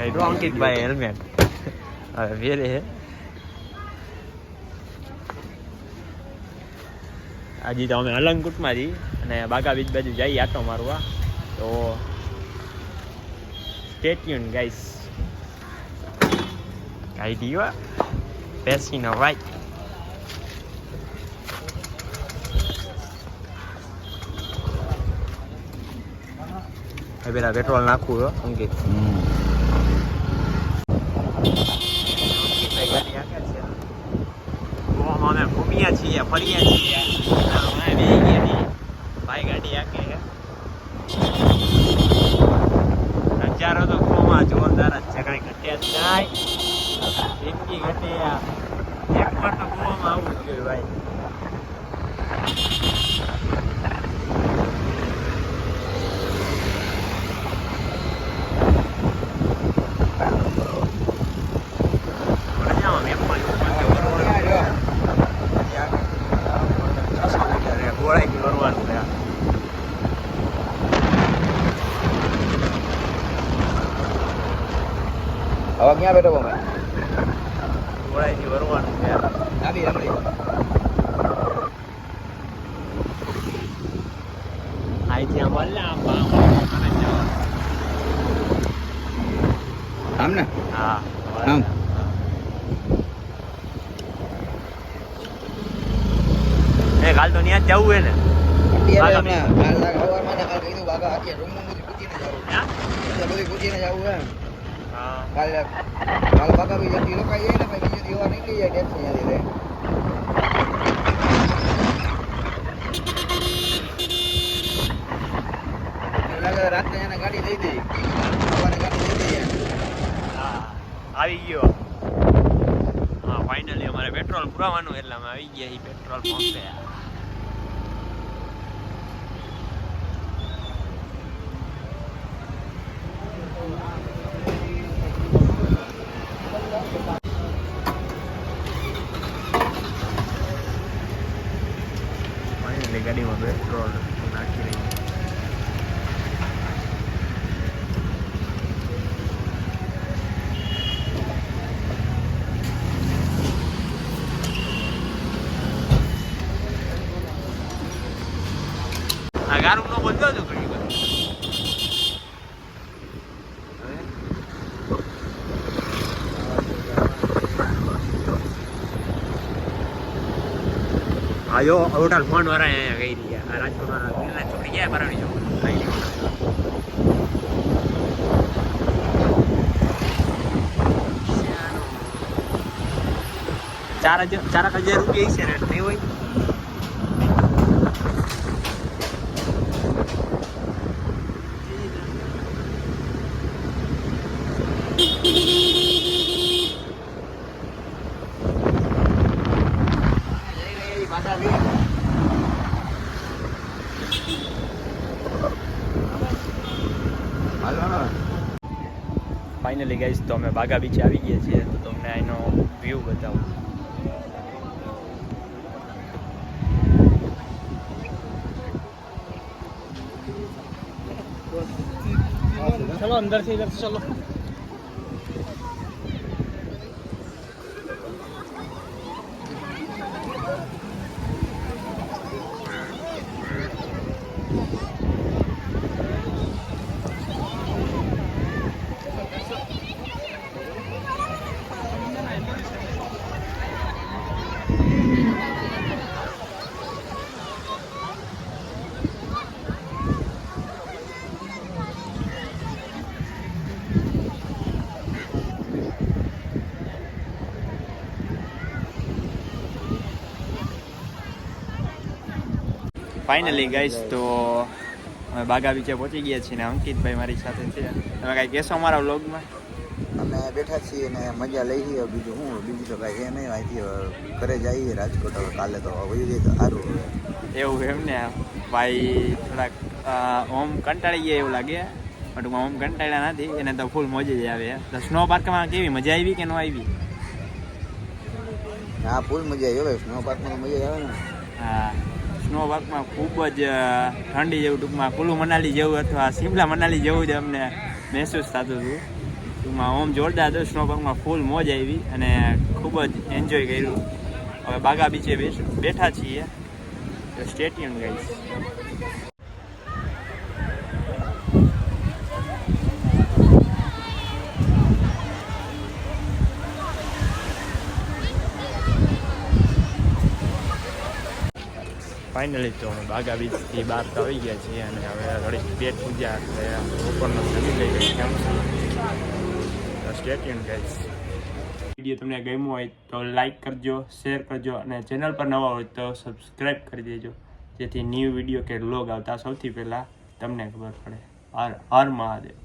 અંકિતભાઈ helmet હવે વેરે હે આજે તો અમે અલંગકુટમાં જઈ અને બાગા બીચ બાજુ જઈએ આટો મારવા. તો સ્ટેટ્યુન ગાઈસ કાઢી વા બેસીનો વાઈટ હવે પેલા પેટ્રોલ નાખવું અંકિત અંકિતભાઈ ગાડી આગળ છે ગોવામાં અમે ઘૂમ્યા છીએ ભાઈ ગાડી આગે નજારો તો ગોમાં જોરદાર જ છે કાંઈ ઘટ્યા જ નાય જિંદગી ઘટે એક વાર તો ગોવામાં આવવું જોઈએ ભાઈ મજામાં મેપમાં જોવું પડશે બરોબર ગોળાઈથી વરવાનું છે હવે ક્યાં બેઠો અમે. વરવાનું છે. આવી રમણી અહીંથી આમ વળે આમ આમ આમ ને? હા. આમ. એ કાલ તો ત્યાં જ જવું હે ને. અત્યારે કાલ સવારમાં કાલ કીધું બાબા રૂમ બધું પૂછીને જવું. હા? બધું પૂછીને જવું હા કાલ કાલે બાગા બી જતી રોકાઈ જાય ને પછી બીજો દિવસ નીકળી જાય ટેક્સી ત્યાંથી રે એવું લાગે એને ગાડી દઈ દઈ હા, આવી ગયો. હા ફાઇનલી અમારે પેટ્રોલ પુરાવાનું એટલે અમે આવી ગયા એ પેટ્રોલ પંપે ફાઇનલી ગાડીમાં પેટ્રોલ નાખી રહી આ ગારું નો બંધો હતો ઘણી વાર આયો હોટલ ફોન વાળા અહીંયા ગઈ રહ્યા રાજકોટ પેલા છોડી ગયા બરાબર જો ચાર હજાર ચાર હજાર રૂપિયા છે રેટ નહીં હોય? ફાઇનલી ગઈશ તો અમે બાગા બીચે આવી ગયા છીએ તો તમને એનો વ્યૂ બતાવું ચલો અંદરથી ઇધર ચલો ફાઇનલી ગાઈસ તો અમે બાગા બીચે પહોંચી ગયા છીએ ને અંકિતભાઈ મારી સાથે છે. તમે કાંઈ કહેશો અમારા વ્લોગમાં? અમે બેઠા છીએ ને મજા લઈ છીએ. બીજું હું બીજું તો કાંઈ એ નહીં અહીંથી ઘરે જઈએ રાજકોટ હવે કાલે તો વહી જાય તો સારું હવે. એવું એમ ને? ભાઈ થોડાક ઓમ કંટાળી ગયા એવું લાગે. પણ ઓમ કંટાળ્યા નથી. એને તો ફૂલ મોજે જ આવે. તો સ્નો પાર્કમાં કેવી? મજા આવી કે ન આવી? હા ફૂલ મજા આવી. સ્નો પાર્કમાં મજા આવે ને. હા. સ્નો પાર્કમાં ખૂબ જ ઠંડી જેવું ટૂંકમાં કુલુ મનાલી જેવું અથવા શિમલા મનાલી જેવું જ અમને મહેસૂસ થતું હતું. ટૂંકમાં ઓમ જોરદાર હતું સ્નો પાર્કમાં ફૂલ મોજ આવી અને ખૂબ જ એન્જોય કર્યું. હવે બાગા બીચે બેઠા છીએ. તો ગાઈસ. ફાઇનલી તો અમે બાગા બીચથી બહાર તો આવી ગયા છીએ અને હવે ઘડી પેટ પૂજા એટલે બપોરનો લઈ ગઈ કેમ સ્ટેટ્યુન ગાઈસ વીડિયો તમને ગમ્યો હોય તો લાઈક કરજો શેર કરજો અને ચેનલ પર નવા હોય તો સબસ્ક્રાઈબ કરી દેજો. જેથી ન્યૂ વીડિયો કે લોગ આવતા સૌથી પહેલાં તમને ખબર પડે. હર હર મહાદેવ.